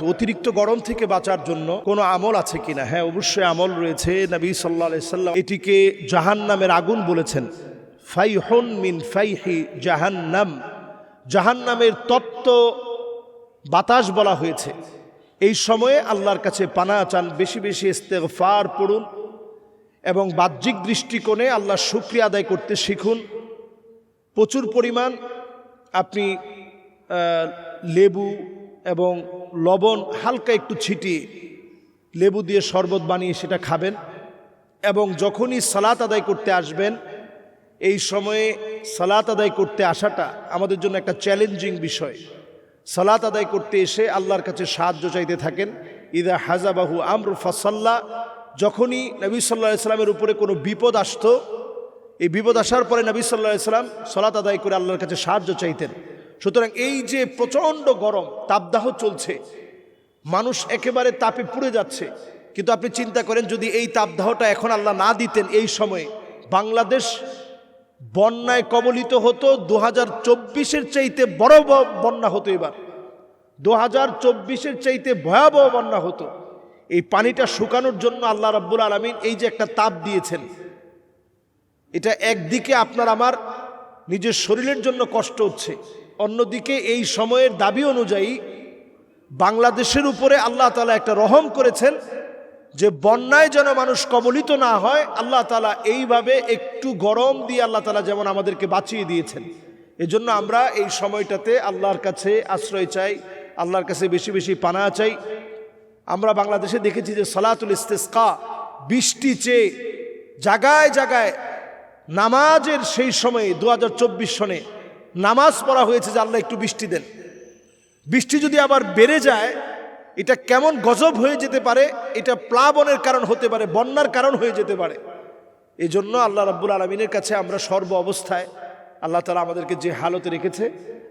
তো অতিরিক্ত গরম থেকে বাঁচার জন্য কোনো আমল আছে কিনা? হ্যাঁ অবশ্যই আমল রয়েছে। নবী সাল্লাহ সাল্লাম এটিকে জাহান নামের আগুন বলেছেন। ফাই ফাইহন মিন ফাই ফাইহি জাহান্নাম। জাহান্নামের তত্ত্ব বাতাস বলা হয়েছে। এই সময়ে আল্লাহর কাছে পানা চান, বেশি বেশি ইস্তেগফার পড়ুন এবং বাহ্যিক দৃষ্টিকোণে আল্লাহ শুক্রিয়া আদায় করতে শিখুন। প্রচুর পরিমাণ আপনি লেবু এবং লবণ হালকা একটু ছিটিয়ে লেবু দিয়ে শরবত বানিয়ে সেটা খাবেন। এবং যখনই সালাত আদায় করতে আসবেন, এই সময়ে সালাত আদায় করতে আসাটা আমাদের জন্য একটা চ্যালেঞ্জিং বিষয়। সালাত আদায় করতে এসে আল্লাহর কাছে সাহায্য চাইতে থাকেন। ইদা হাজাবাহু আমর ফাসাল্লা, যখনই নবী সাল্লাহ ইসলামের উপরে কোনো বিপদ আসতো, এই বিপদ আসার পরে নবী সাল্লাহ ইসলাম সলাত আদায় করে আল্লাহর কাছে সাহায্য চাইতেন। সুতরাং এই যে প্রচণ্ড গরম, তাপদাহ চলছে, মানুষ একেবারে তাপে পুড়ে যাচ্ছে। কিন্তু আপনি চিন্তা করেন, যদি এই তাপদাহটা এখন আল্লাহ না দিতেন এই সময়ে, বাংলাদেশ বন্যায় কবলিত হতো দু হাজার চব্বিশের চাইতে বড় বন্যা হতো এবার। দু হাজার চব্বিশের চাইতে ভয়াবহ বন্যা হতো। এই পানিটা শুকানোর জন্য আল্লাহ রাব্বুল আলমিন এই যে একটা তাপ দিয়েছেন, এটা একদিকে আপনার আমার নিজের শরীরের জন্য কষ্ট হচ্ছে অন্যদিকে এই সময়ের দাবি অনুযায়ী বাংলাদেশের উপরে আল্লাহ তালা একটা রহম করেছেন যে বন্যায় যেন মানুষ কবলিত না হয়, আল্লাহ তালা এইভাবে একটু গরম দিয়ে আল্লাহ তালা যেমন আমাদেরকে বাঁচিয়ে দিয়েছেন। এজন্য আমরা এই সময়টাতে আল্লাহর কাছে আশ্রয় চাই, আল্লাহর কাছে বেশি বেশি পানা চাই। আমরা বাংলাদেশে দেখেছি যে সালাতুল ইস্তেস্কা, বৃষ্টি চেয়ে জাগায় জাগায় নামাজের সেই সময়ে দু হাজার চব্বিশ সনে নামাজ পড়া হয়েছে যে আল্লাহ একটু বৃষ্টি দেন। বৃষ্টি যদি আবার বেড়ে যায়, এটা কেমন গজব হয়ে যেতে পারে, এটা প্লাবনের কারণ হতে পারে, বন্যার কারণ হয়ে যেতে পারে। এই জন্য আল্লাহ রাব্বুল আলমিনের কাছে আমরা সর্ব অবস্থায় আল্লাহ তালা আমাদেরকে যে হালতে রেখেছে,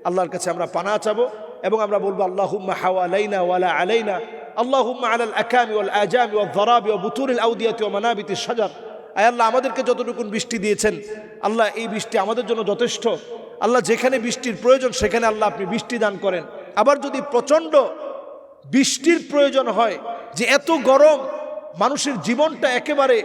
আল্লাহর কাছে আমরা পানা চাবো এবং আমরা বলব আল্লাহ হাওয়া আলাইনা ওয়ালা আলাইনা আল্লাহ হুম্মা আলাল আকামি ওয়াল আজামি ওয়াল ধরাবি ও বুতুরিল আউদিয়াতি ও মানাবিতি সাজার আয় আল্লাহ, আমাদেরকে যতটুকুন বৃষ্টি দিয়েছেন, আল্লাহ এই বৃষ্টি আমাদের জন্য যথেষ্ট। আল্লাহ যেখানে বৃষ্টির প্রয়োজন, সেখানে আল্লাহ আপনি বৃষ্টি দান করেন। আবার যদি প্রচণ্ড বৃষ্টির প্রয়োজন হয়, যে এত গরম, মানুষের জীবনটা একেবারে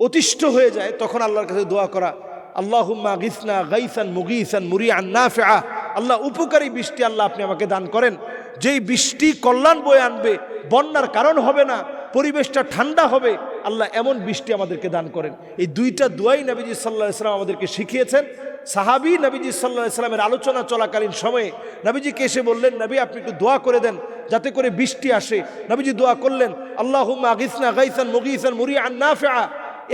অতিষ্ঠ হয়ে যায়, তখন আল্লাহর কাছে দোয়া করা, আল্লাহুম্মা গিসনা গাইসান মুগিসান মুরিয়ান নাফিআ। আল্লাহ উপকারী বৃষ্টি আল্লাহ আপনি আমাকে দান করেন। যেই বৃষ্টি কল্যাণ বয়ে আনবে, বন্যার কারণ হবে না, পরিবেশটা ঠান্ডা হবে আল্লাহ এমন বৃষ্টি আমাদেরকে দান করেন। এই দুইটা দোয়াই নবীজি সাল্লাহ ইসলাম আমাদেরকে শিখিয়েছেন। সাহাবি নবীজি সাল্লাহ ইসলামের আলোচনা চলাকালীন সময়ে নবীজিকে এসে বললেন, নবী, আপনি একটু দোয়া করে দেন যাতে করে বৃষ্টি আসে। নবীজি দোয়া করলেন, আল্লাহুম্মা গিসনা গাইসান মুগিসান মুরিয়ান নাফিআ।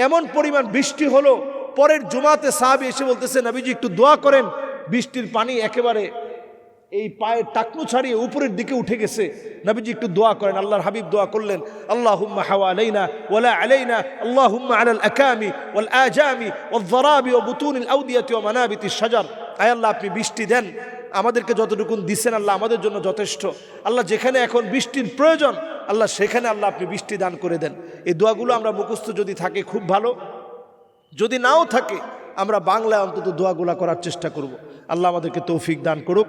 এমন পরিমাণ বৃষ্টি হলো, পরের জুমাতে সাহাবি এসে বলতেছে, নবীজি, একটু দোয়া করেন। বৃষ্টির পানি একেবারে এই পায়ের টাকনু ছাড়িয়ে উপরের দিকে উঠে গেছে। নবীজি একটু দোয়া করেন, আল্লাহর হাবিব দোয়া করলেন আল্লাহ হুম্মা হাওয়া আলাইনা ওয়ালা আলাইনা আল্লাহ হুম্মা আলাল আকামি ওয়াল আজামি ওয়াল ধরাবি ও বুতুনিল আউদিয়াতি ও মানাবিতি সাজার আয় আল্লাহ, আপনি বৃষ্টি দেন। আমাদেরকে যতটুকুন দিচ্ছেন আল্লাহ আমাদের জন্য যথেষ্ট। আল্লাহ যেখানে এখন বৃষ্টির প্রয়োজন, আল্লাহ সেখানে আল্লাহ আপনি বৃষ্টি দান করে দেন। এই দোয়াগুলো আমরা মুখস্থ যদি থাকে, খুব ভালো। যদি নাও থাকে, আমরা বাংলায় অন্তত দোয়াগুলা করার চেষ্টা করব। আল্লাহ আমাদেরকে তৌফিক দান করুক।